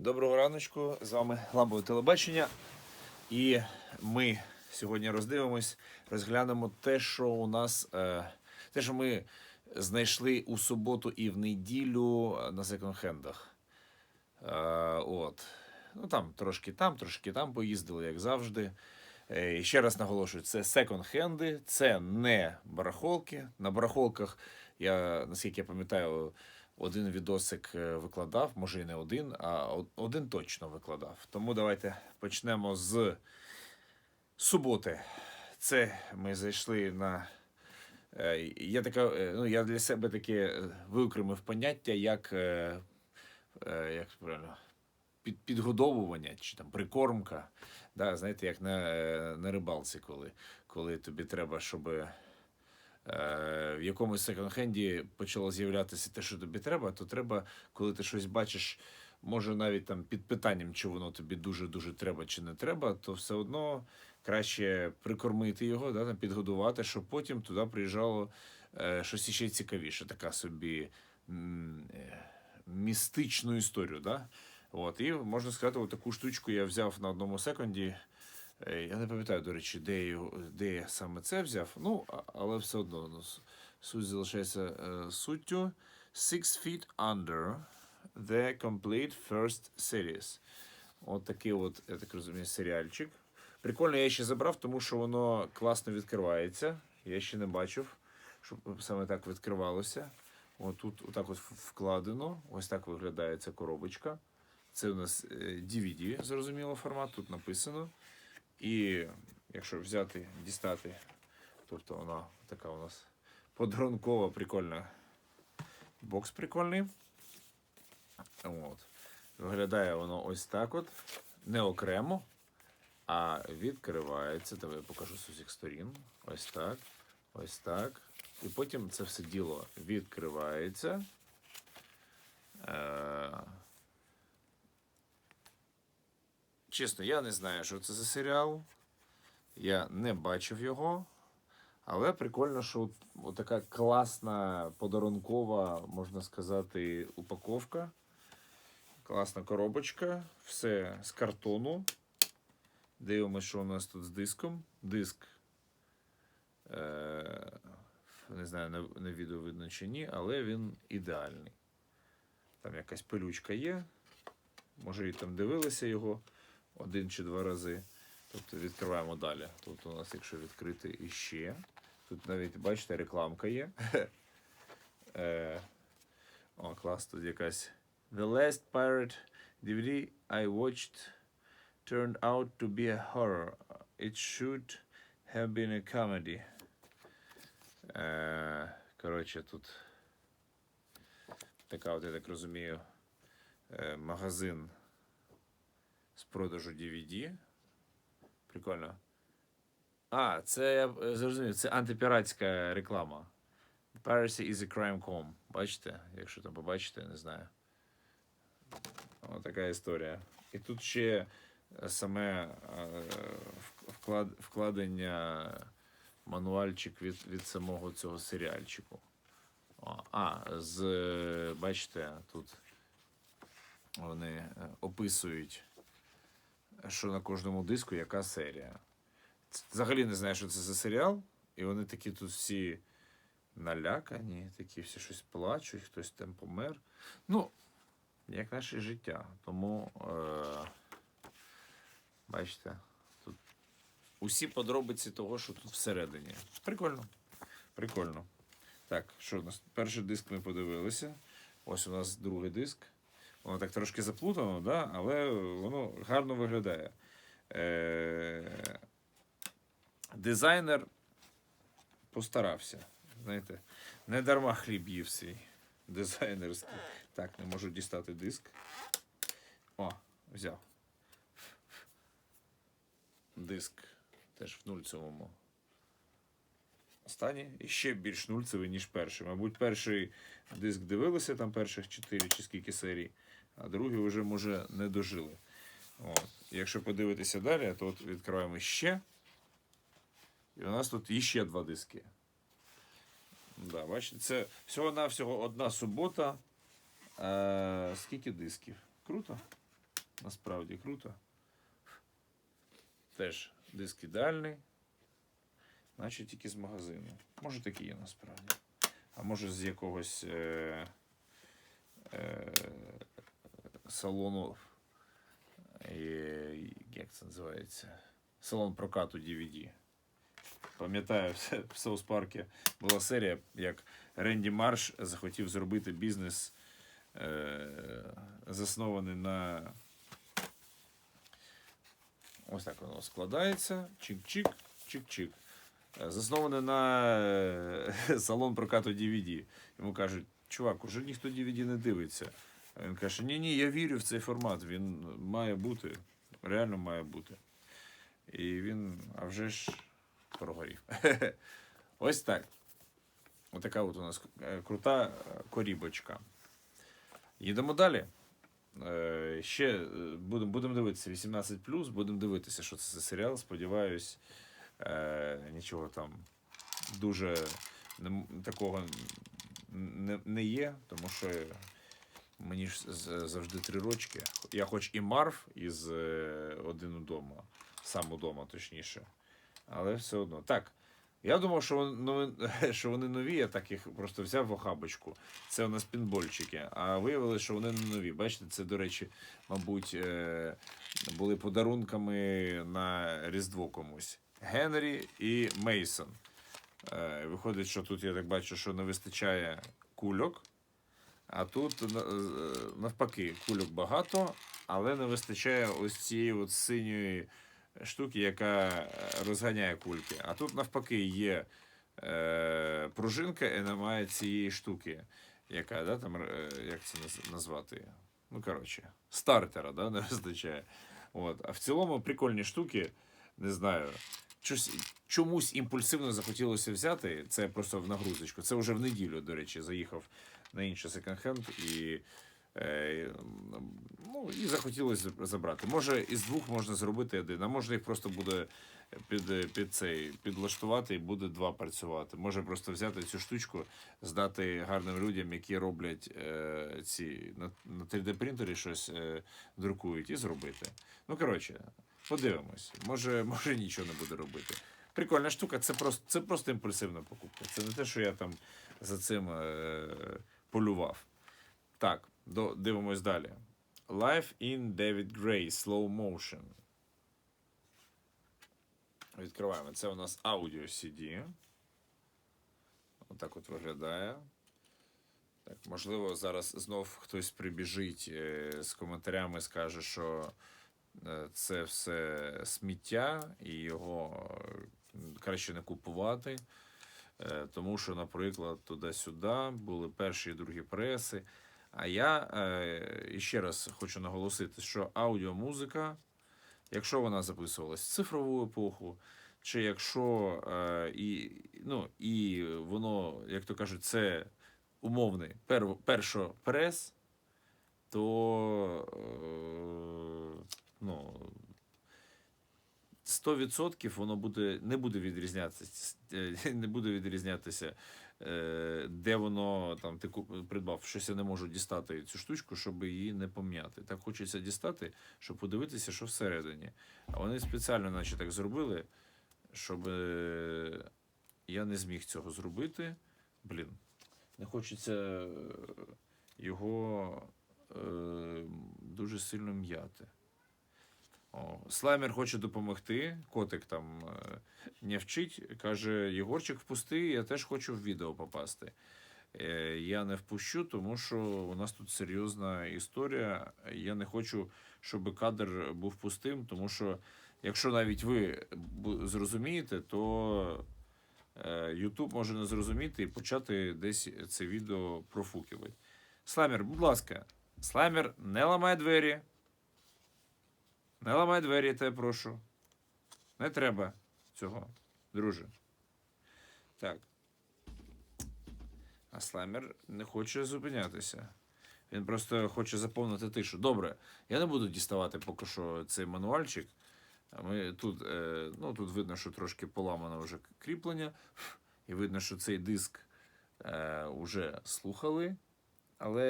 Доброго раночку, з вами Ламбове телебачення. І ми сьогодні роздивимось, розглянемо те, що у нас, е, те, що ми знайшли у суботу і в неділю на секонд-хендах. Е, от. Ну там трошки там, трошки там поїздили, як завжди. Е, і ще раз наголошую, це секонд-хенди, це не барахолки. На барахолках я, наскільки я пам'ятаю, один відосик е, викладав, може і не один, а один точно викладав. Тому давайте почнемо з суботи. Це ми зайшли на. е, Є така, е, ну, я для себе таке виокремив поняття, як, як правильно, під, підгодовування чи там прикормка. Да, знаєте, як на, на рибалці, коли, коли тобі треба, щоб в якомусь секонд-хенді почало з'являтися те, що тобі треба, то треба, коли ти щось бачиш, може навіть там під питанням, чи воно тобі дуже-дуже треба чи не треба, то все одно краще прикормити його, да, там, підгодувати, щоб потім туди приїжджало е, щось іще цікавіше, така собі е, містичну історію. Да? От, і можна сказати, таку штучку я взяв на одному секунді. Е, Я не пам'ятаю, до речі, де, де я саме це взяв. Ну, але все одно ну, суть залишається е, суттю. Six feet under the complete first series. От такий от, я так розумію, серіальчик. Прикольно, я ще забрав, тому що воно класно відкривається. Я ще не бачив, щоб саме так відкривалося. От тут отак от вкладено. Ось так виглядає ця коробочка. Це у нас е, DVD, зрозуміло, формат, тут написано. І якщо взяти, дістати, тобто вона така у нас подарункова, прикольна. Бокс прикольний. От. Виглядає воно ось так от. Не окремо, а відкривається. Давай я покажу з усіх сторін. Ось так. Ось так. І потім це все діло відкривається. Е, Чесно, я не знаю, що це за серіал. Я не бачив його. Але прикольно, що така класна подарункова, можна сказати, упаковка. Класна коробочка. Все з картону. Дивимося, що у нас тут з диском. Диск. Е, не знаю, на, на відео видно чи ні, але він ідеальний. Там якась пилючка є. Може, і там дивилися його один чи два рази. Тобто відкриваємо далі. Тут у нас, якщо відкрити іще. Тут навіть, бачите, рекламка є. Е, О, клас, тут якась. The last pirate DVD I watched turned out to be a horror. It should have been a comedy. Е, Коротше, тут така, от, я так розумію, е, магазин з продажу DVD. Прикольно. А, це я е, зрозумів, це антипіратська реклама. Piracy is a crime.com. Бачите? Якщо там побачите, не знаю. Ось така історія. І тут ще саме е, вклад, вкладення мануальчик від, від самого цього серіальчику. А, з, е, бачите, тут вони описують, що на кожному диску яка серія. Взагалі не знаю, що це за серіал, і вони такі тут всі налякані, такі всі щось плачуть, хтось там помер. Ну, як наше життя. Тому, е, бачите, тут усі подробиці того, що тут всередині. Прикольно. Прикольно. Так, що у нас? Перший диск ми подивилися. Ось у нас другий диск. Воно так трошки заплутано, да? але воно гарно виглядає. Е- дизайнер постарався. Знаєте, не дарма хліб їв свій дизайнерський. Так, не можу дістати диск. О, взяв. Диск теж в нульцевому стані. Ще більш нульцевий, ніж перший. Мабуть, перший диск дивилися, там перших 4 чи скільки серій, а другий вже, може, не дожили. От. Якщо подивитися далі, то от відкриваємо ще. І у нас тут іще два диски. Да, бачите, це всього-навсього одна субота. Е, скільки дисків? Круто. насправді круто. Теж диск ідеальний. Наче тільки з магазину. Може такі є насправді. А може з якогось е, е, салону. Е, як це називається? Салон прокату DVD. Пам'ятаю, в Саус Паркі була серія, як Ренді Марш захотів зробити бізнес, е, заснований на. Ось так воно складається. Чик-чик, чик-чик. Е, Засноване на салон прокату DVD. Йому кажуть, чувак, уже ніхто DVD не дивиться. Він каже, ні, ні, я вірю в цей формат. Він має бути, реально має бути. І він, а вже ж прогорів. Ось так. Отака от у нас е, крута е, корібочка. Їдемо далі. Е, Ще будемо будем дивитися 18 будемо дивитися, що це за серіал. Сподіваюсь, нічого там дуже такого не є, тому що мені ж завжди три рочки. Я хоч і Марв із е, один удома, сам удома, точніше. Але все одно. Так. Я думав, що вони, що вони нові, я так їх просто взяв в охабочку. Це у нас пінбольчики. А виявилося, що вони не нові. Бачите, це, до речі, мабуть, е, були подарунками на Різдво комусь. Генрі і Мейсон. Е, Виходить, що тут я так бачу, що не вистачає кульок. А тут е, навпаки, кульок багато, але не вистачає ось цієї от синьої штуки, яка е, розганяє кульки. А тут навпаки є е, пружинка і немає цієї штуки, яка, да, там, е, як це назвати? Ну, коротше, стартера да, не вистачає. От. А в цілому прикольні штуки, не знаю. Чомусь імпульсивно захотілося взяти. Це просто в нагрузочку. Це вже в неділю, до речі, заїхав на інший секонд-хенд і, е, ну, і захотілося забрати. Може, із двох можна зробити один, а може їх просто буде під, під цей підлаштувати і буде два працювати. Може просто взяти цю штучку, здати гарним людям, які роблять е, ці на, на 3D принтері щось е, друкують і зробити. Ну, коротше, подивимось. Може, може нічого не буде робити. Прикольна штука, це просто, це просто імпульсивна покупка. Це не те, що я там за цим е, полював. Так, дивимось далі. Life in David Gray Slow Motion. Відкриваємо. Це у нас аудіо CD. Отак от виглядає. Так, можливо, зараз знов хтось прибіжить е, з коментарями, скаже, що е, це все сміття і його е, краще не купувати. Е, Тому що, наприклад, туди-сюди були перші і другі преси. А я е, іще раз хочу наголосити, що аудіомузика, якщо вона записувалась в цифрову епоху, чи якщо е, і, ну, і воно, як то кажуть, це умовний пер, першопрес, то е, ну, 100% воно буде, не буде відрізнятися, е, не буде відрізнятися, е, де воно там ти придбав. Щось я не можу дістати цю штучку, щоб її не пом'яти. Так хочеться дістати, щоб подивитися, що всередині. А вони спеціально, наче так зробили, щоб е, я не зміг цього зробити. Блін, не хочеться його дуже сильно м'яти. О, слаймер хоче допомогти. Котик там е, не вчить. Каже: Єгорчик, впусти, я теж хочу в відео попасти. Е, я не впущу, тому що у нас тут серйозна історія. Я не хочу, щоб кадр був пустим, тому що якщо навіть ви зрозумієте, то е, YouTube може не зрозуміти і почати десь це відео профукувати. Слаймер, будь ласка, слаймер, не ламай двері. Не ламай двері, тебе прошу. Не треба цього, друже. Так. А слаймер не хоче зупинятися. Він просто хоче заповнити тишу. Добре, я не буду діставати поки що цей мануальчик. Ми тут, е, ну, тут видно, що трошки поламано вже кріплення, і видно, що цей диск е, вже слухали. Але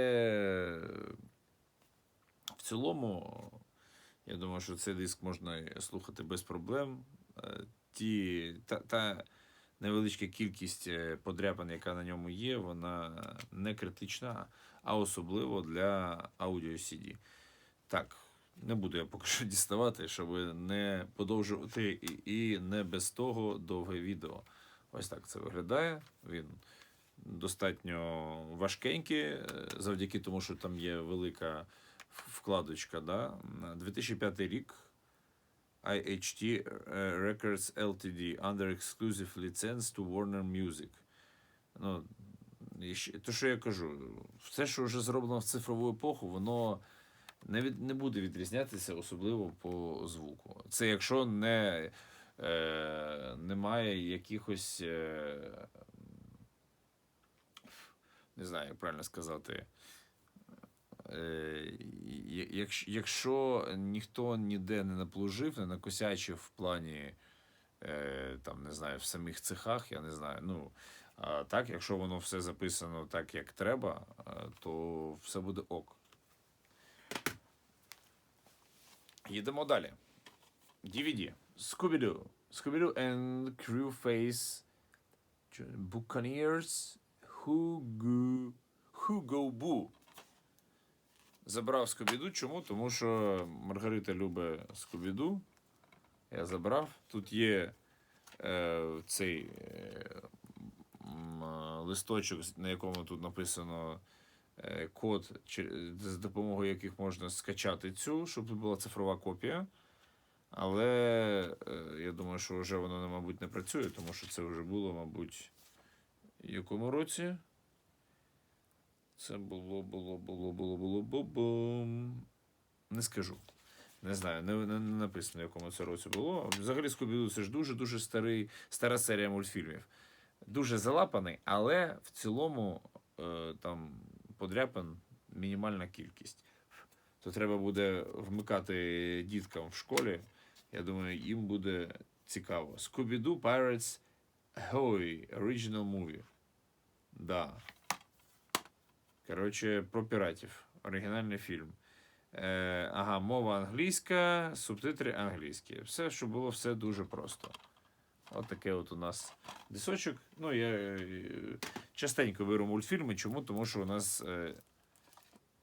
в цілому Я думаю, що цей диск можна слухати без проблем. Е, Ті, та, та невеличка кількість е, подряпин, яка на ньому є, вона не критична, а особливо для аудіо CD. Так, не буду я поки що діставати, щоб не подовжувати і, і не без того довге відео. Ось так це виглядає. Він достатньо важкенький, е, завдяки тому, що там є велика вкладочка. Да? 2005 рік. IHT Records Ltd. Under exclusive license to Warner Music. Ну, то, що я кажу, все, що вже зроблено в цифрову епоху, воно не, від, не буде відрізнятися, особливо по звуку. Це якщо не, е, немає якихось, е, не знаю, як правильно сказати. Е, якщо, ніхто ніде не наплужив, не накосячив в плані, е, там, не знаю, в самих цехах, я не знаю. Ну, а так, якщо воно все записано так, як треба, е, то все буде ок. Їдемо далі. DVD. Scooby-Doo. Scooby-Doo and Crewface Buccaneers Who Go, Who Go Boo. Забрав Скобіду. Чому? Тому що Маргарита любить Скобіду. Я забрав. Тут є е, цей е, листочок, на якому тут написано е, код, за допомогою яких можна скачати цю, щоб тут була цифрова копія. Але е, я думаю, що вже воно, мабуть, не працює, тому що це вже було, мабуть, в якому році? Це було, було, було, було, було, було, бум. Не скажу. Не знаю, не, не, не написано, якому це році було. Взагалі, Скобіду це ж дуже-дуже старий, стара серія мультфільмів. Дуже залапаний, але в цілому е, там подряпин мінімальна кількість. То треба буде вмикати діткам в школі. Я думаю, їм буде цікаво. Scooby-Doo Pirates Hoy Original Movie. Да. Коротше, про піратів. Оригінальний фільм. Е, ага, мова англійська, субтитри англійські. Все, що було, все дуже просто. От таке от у нас дисочок. Ну, я е, частенько беру мультфільми. Чому? Тому що у нас е,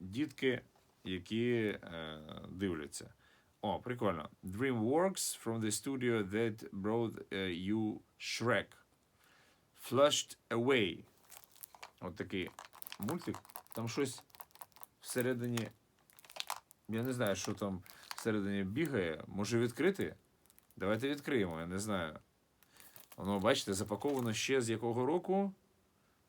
дітки, які е, дивляться. О, прикольно. DreamWorks from the studio that brought е, you Shrek. Flushed Away. От такий мультик. Там щось всередині. Я не знаю, що там всередині бігає. Може відкрити? Давайте відкриємо, я не знаю. Воно, бачите, запаковано ще з якого року?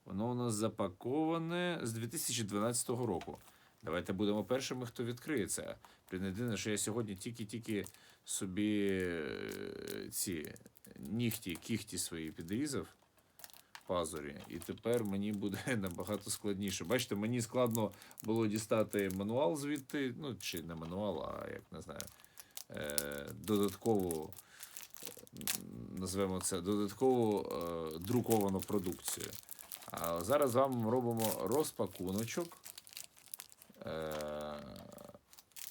Воно у нас запаковане з 2012 року. Давайте будемо першими, хто відкриє це. Єдине, що я сьогодні тільки-тільки собі е, ці нігті, кіхті свої підрізав пазурі. І тепер мені буде набагато складніше. Бачите, мені складно було дістати мануал звідти, ну, чи не мануал, а як не знаю, е, додаткову, е, це, додаткову е, друковану продукцію. А зараз вам робимо розпакуночок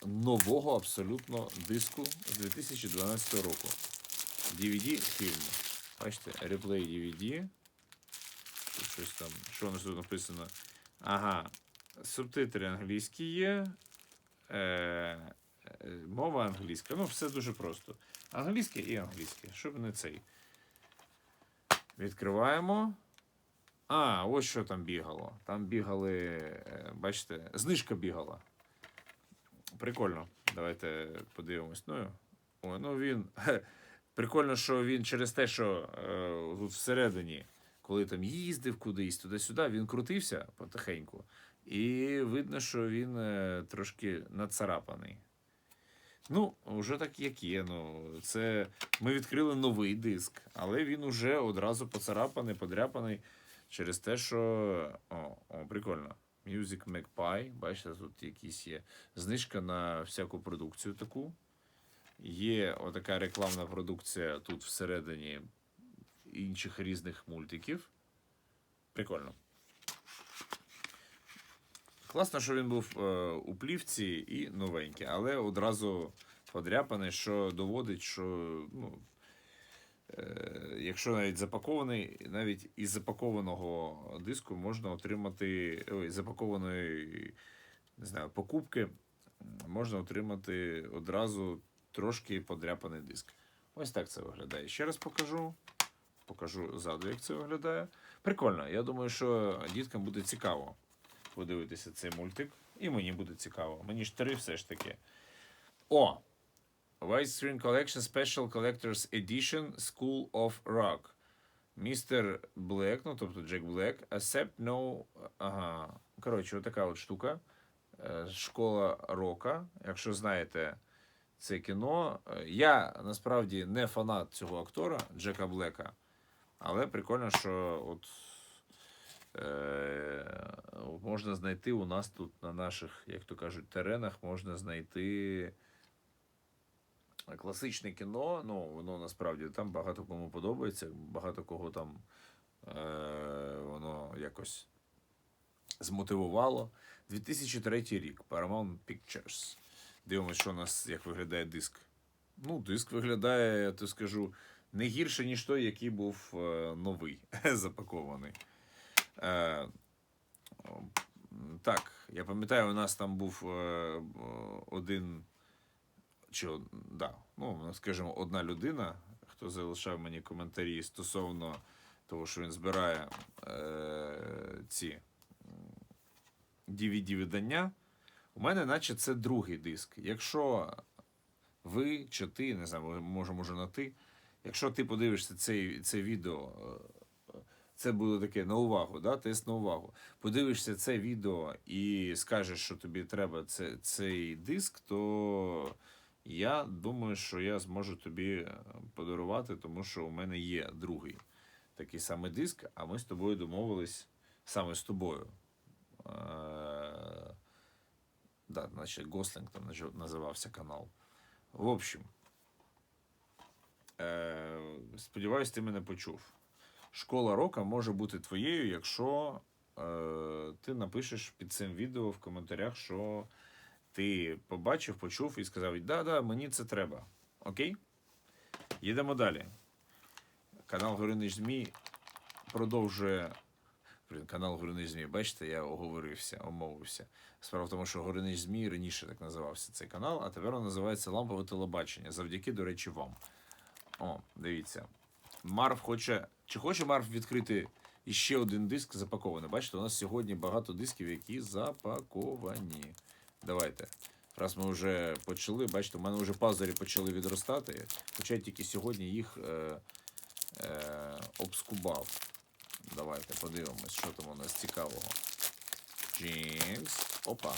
нового абсолютно диску з 2012 року. DVD фільму. Бачите, реплей DVD. Щось там. Що у нас тут написано? Ага. Субтитри англійські є. Е, е, мова англійська. Ну, все дуже просто. Англійське і англійське. Щоб не цей. Відкриваємо. А, ось що там бігало. Там бігали, е, бачите, знижка бігала. Прикольно. Давайте подивимось. Ну, о, ну він. Прикольно, що він через те, що е, тут всередині, коли там їздив кудись, туди-сюди, він крутився потихеньку. І видно, що він е, трошки нацарапаний. Ну, вже так як є. Ну, це ми відкрили новий диск, але він уже одразу поцарапаний, подряпаний через те, що. О, о, прикольно. Music Magpie, бачите, тут якісь є знижка на всяку продукцію таку. Є отака рекламна продукція тут всередині інших різних мультиків. Прикольно. Класно, що він був е, у плівці і новенький, але одразу подряпаний, що доводить, що ну, е, якщо навіть запакований, навіть із запакованого диску можна отримати ой, запакованої не знаю, покупки можна отримати одразу трошки подряпаний диск. Ось так це виглядає. Ще раз покажу. Покажу ззаду, як це виглядає. Прикольно. Я думаю, що діткам буде цікаво подивитися цей мультик. І мені буде цікаво. Мені ж три все ж таки. О! Widescreen Collection Special Collector's Edition School of Rock. Містер Блек, ну тобто Джек Блек, Accept No. Ага. Коротше, отака от штука. Е, Школа рока. Якщо знаєте це кіно. Е, Я насправді не фанат цього актора Джека Блека, але прикольно, що от е, можна знайти у нас тут на наших, як то кажуть, теренах можна знайти класичне кіно. Ну, воно насправді там багато кому подобається, багато кого там е, воно якось змотивувало. 2003 рік Paramount Pictures. Дивимося, що у нас як виглядає диск. Ну, диск виглядає, я то скажу, не гірше, ніж той, який був е, новий, запакований. Е, так, я пам'ятаю, у нас там був е, один, чи, да, ну, скажімо, одна людина, хто залишав мені коментарі стосовно того, що він збирає е, ці DVD-видання. У мене, наче, це другий диск. Якщо ви чи ти, не знаю, може, може на ти, якщо ти подивишся цей, це відео, е, це буде таке на увагу, да? тест на увагу. Подивишся це відео і скажеш, що тобі треба це, цей диск, то я думаю, що я зможу тобі е, подарувати, тому що у мене є другий такий самий диск, а ми з тобою домовились саме з тобою. Е, Да, значить, Гослинг там називався канал. В общем, е, сподіваюсь, ти мене почув. Школа рока може бути твоєю, якщо е, ти напишеш під цим відео в коментарях, що ти побачив, почув і сказав: да, да, мені це треба. Окей? Їдемо далі. Канал Горинич ЗМІ продовжує. Канал Горинич ЗМІ, бачите, я оговорився, омовився. Справа в тому, що Горинич ЗМІ раніше так називався цей канал, а тепер він називається Лампове телебачення. Завдяки, до речі, вам. О, дивіться. Марв хоче. Чи хоче Марв відкрити іще один диск запакований? Бачите, у нас сьогодні багато дисків, які запаковані. Давайте. Раз ми вже почали, бачите, у мене вже пазурі почали відростати, хоча я тільки сьогодні їх е, е, обскубав. Давайте подивимось, що там у нас цікавого. Джинкс. Опа.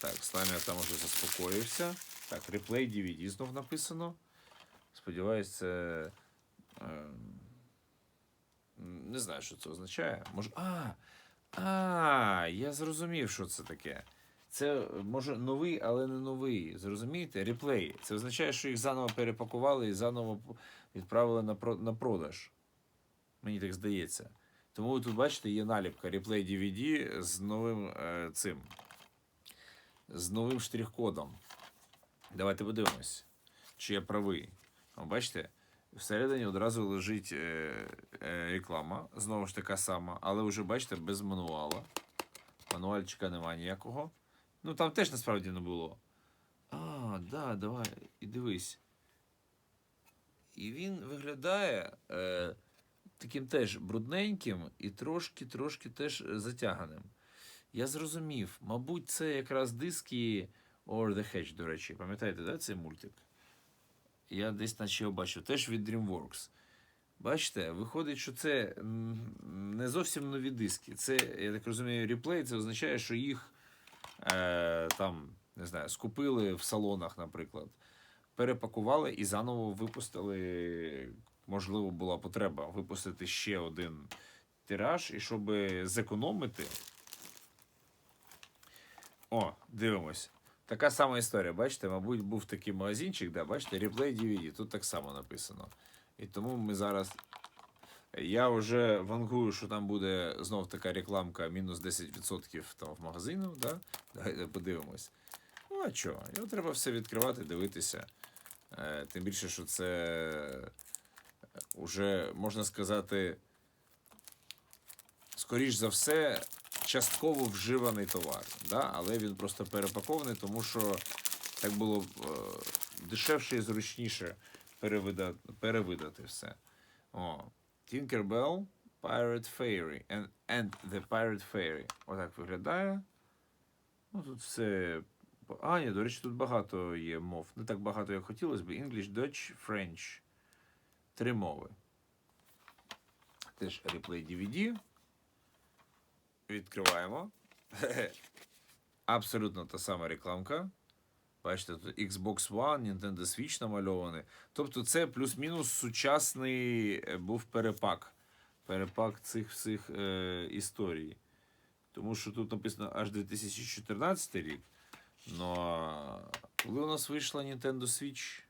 Так, слаймер там уже заспокоївся. Так, реплей DVD знов написано. Сподіваюсь, це. Е, не знаю, що це означає. Може. А! А, я зрозумів, що це таке. Це може новий, але не новий. Зрозумієте? Реплей. Це означає, що їх заново перепакували і заново відправили на, про- на продаж. Мені так здається. Тому ви тут бачите, є наліпка Replay DVD з новим е, цим. З новим штрих-кодом. Давайте подивимось, чи я правий. Бачите, всередині одразу лежить е, е, реклама. Знову ж така сама, але вже бачите, без мануала. Мануальчика немає ніякого. Ну там теж насправді не було. А, да, давай, і дивись. І він виглядає е, таким теж брудненьким і трошки-трошки теж затяганим. Я зрозумів, мабуть, це якраз диски Over the Hedge, до речі. Пам'ятаєте, да, цей мультик? Я десь наче його бачив, теж від DreamWorks. Бачите, виходить, що це не зовсім нові диски. Це, я так розумію, реплей, це означає, що їх е, там, не знаю, скупили в салонах, наприклад, перепакували і заново випустили. Можливо, була потреба випустити ще один тираж, і щоб зекономити. О, дивимось. Така сама історія, бачите, мабуть, був такий магазинчик, да, бачите, реплей DVD, тут так само написано. І тому ми зараз. Я вже вангую, що там буде знов така рекламка мінус 10% там в магазину, да? Давайте подивимось. Ну, а чого? Його треба все відкривати, дивитися. Е, тим більше, що це уже, можна сказати, скоріш за все, частково вживаний товар. Да? Але він просто перепакований, тому що так було е, дешевше і зручніше перевидати, перевидати все. О, Tinkerbell, Pirate Fairy and, and the Pirate Fairy. Отак виглядає. Ну, тут все. А, ні, до речі, тут багато є мов. Не так багато, як хотілося б. English, Dutch, French. Три мови. Теж реплей DVD. Відкриваємо. Абсолютно та сама рекламка. Бачите, тут Xbox One, Nintendo Switch намальований. Тобто це плюс-мінус сучасний е, був перепак. Перепак цих всіх е, історій. Тому що тут написано аж 2014 рік. Ну, а коли у нас вийшла Nintendo Switch?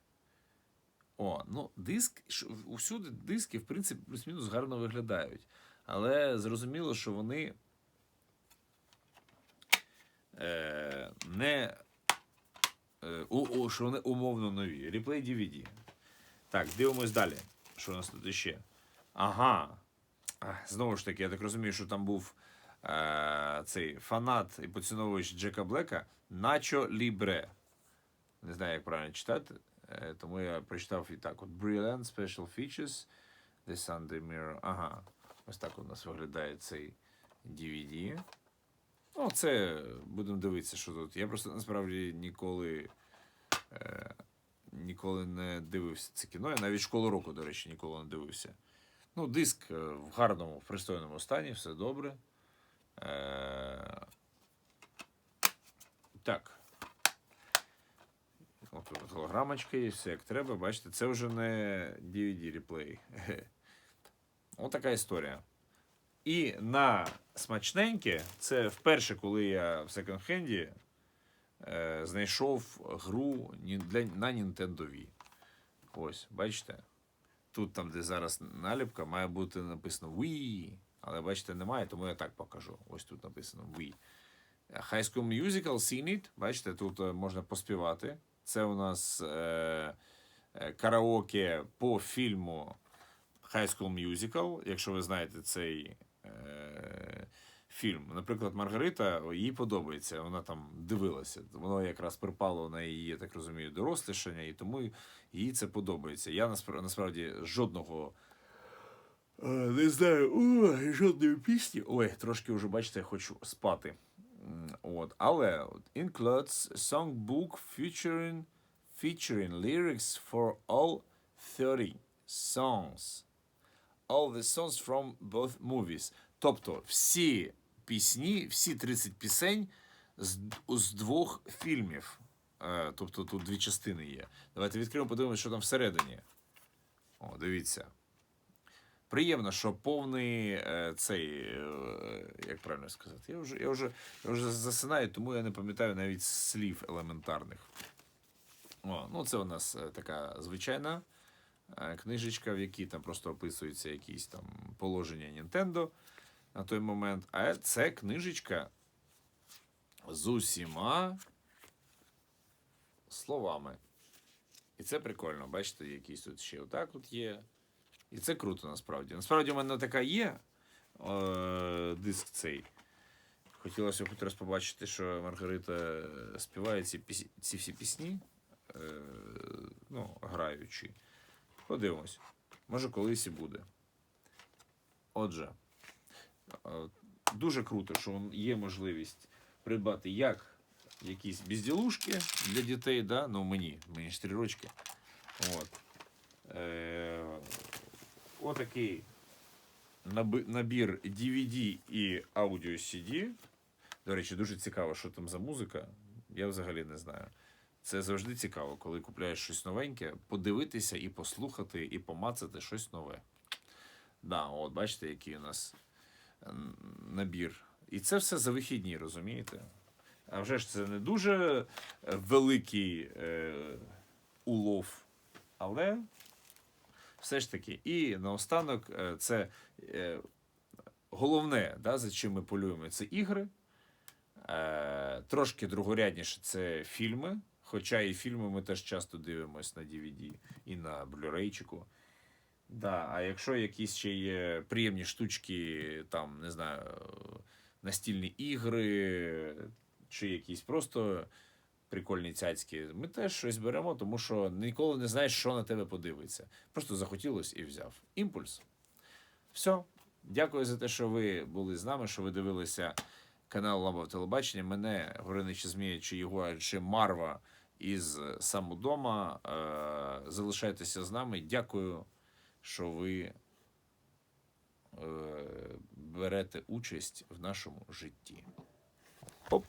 О, ну диск, усюди диски, в принципі, плюс-мінус гарно виглядають. Але зрозуміло, що вони е, не. Е, у, у, що вони умовно нові. Реплей DVD. Так, дивимось далі. Що у нас тут іще? Ага. Знову ж таки, я так розумію, що там був е, цей фанат і поціновувач Джека Блека Начо Лібре. Не знаю, як правильно читати, е, тому я прочитав і так: от Brilliant Special Features. The Sunday Mirror. Ага. Ось так у нас виглядає цей DVD. Ну, це будемо дивитися, що тут. Я просто насправді ніколи. Е, ніколи не дивився це кіно. Я навіть школу року, до речі, ніколи не дивився. Ну, диск е, в гарному, в пристойному стані, все добре. Е, так. От голограмочка є, все як треба. Бачите, це вже не DVD реплей. Отака історія. І на смачненьке, це вперше, коли я в секонд-хенді е, знайшов гру для, на Nintendo Wii. Ось, бачите? Тут, там, де зараз наліпка, має бути написано Wii. Але бачите, немає, тому я так покажу. Ось тут написано Wii. High School Musical, Seen It. Бачите, тут е, можна поспівати. Це у нас е, е, караоке по фільму High School Musical, якщо ви знаєте цей фільм. Наприклад, Маргарита їй подобається, вона там дивилася. Воно якраз припало на її, я так розумію, дорослішання, і тому їй це подобається. Я наспра- насправді жодного. е, Не знаю, о, жодної пісні. Ой, трошки вже, бачите, хочу спати. От. Але от, includes songbook featuring, featuring lyrics for all 30 songs all the songs from both movies. Тобто всі пісні, всі 30 пісень з, з двох фільмів. Е, тобто тут дві частини є. Давайте відкриємо, подивимося, що там всередині. О, дивіться. Приємно, що повний е, цей, е, як правильно сказати, я вже, я, вже, я вже засинаю, тому я не пам'ятаю навіть слів елементарних. О, ну це у нас така звичайна книжечка, в якій там просто описуються якісь там положення Nintendo на той момент. А це книжечка з усіма словами. І це прикольно, бачите, якісь тут ще отак от є. І це круто насправді. Насправді, у мене така є е, диск цей. Хотілося б хоч раз побачити, що Маргарита е, співає ці, піс- ці всі пісні, е, ну, граючи. Подивимось. Може, колись і буде. Отже, е, дуже круто, що є можливість придбати як якісь безділушки для дітей, да? ну мені, мені 4 рочки. От. Е, отакий набір DVD і аудіо CD. До речі, дуже цікаво, що там за музика. Я взагалі не знаю. Це завжди цікаво, коли купляєш щось новеньке, подивитися і послухати, і помацати щось нове. Да, от бачите, який у нас набір. І це все за вихідні, розумієте? А вже ж це не дуже е, великий е, улов, але все ж таки. І наостанок, е, це е, головне, да, за чим ми полюємо, це ігри. Е, трошки другорядніше це фільми. Хоча і фільми ми теж часто дивимося на DVD і на блюрейчику. Да, а якщо якісь ще є приємні штучки, там, не знаю, настільні ігри, чи якісь просто прикольні цяцьки, ми теж щось беремо, тому що ніколи не знаєш, що на тебе подивиться. Просто захотілося і взяв. Імпульс. Все. Дякую за те, що ви були з нами, що ви дивилися канал Ламбов Телебачення. Мене Горинича Змія, чи його, чи Марва із самодома. дома залишайтеся з нами. Дякую, що ви е, берете участь в нашому житті. Оп.